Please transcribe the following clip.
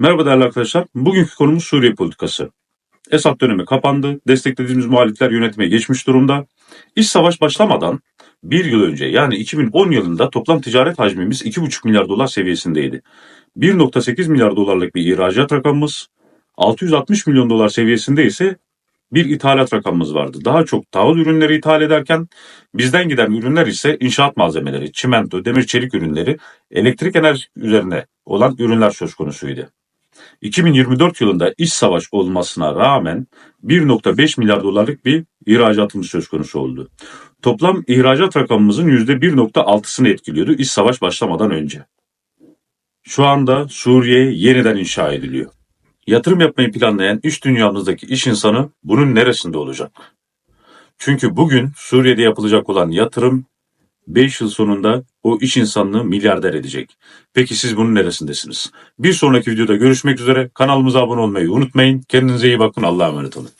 Merhaba değerli arkadaşlar. Bugünkü konumuz Suriye politikası. Esad dönemi kapandı. Desteklediğimiz muhalifler yönetime geçmiş durumda. İç savaş başlamadan bir yıl önce yani 2010 yılında toplam ticaret hacmimiz 2,5 milyar dolar seviyesindeydi. 1,8 milyar dolarlık bir ihracat rakamımız, 660 milyon dolar seviyesinde ise bir ithalat rakamımız vardı. Daha çok tahıl ürünleri ithal ederken bizden giden ürünler ise inşaat malzemeleri, çimento, demir çelik ürünleri, elektrik enerji üzerine olan ürünler söz konusuydu. 2024 yılında iç savaş olmasına rağmen 1.5 milyar dolarlık bir ihracatımız söz konusu oldu. Toplam ihracat rakamımızın %1.6'sını etkiliyordu iç savaş başlamadan önce. Şu anda Suriye yeniden inşa ediliyor. Yatırım yapmayı planlayan iş dünyamızdaki iş insanı bunun neresinde olacak? Çünkü bugün Suriye'de yapılacak olan yatırım 5 yıl sonunda o iş insanını milyarder edecek. Peki siz bunun neresindesiniz? Bir sonraki videoda görüşmek üzere. Kanalımıza abone olmayı unutmayın. Kendinize iyi bakın. Allah'a emanet olun.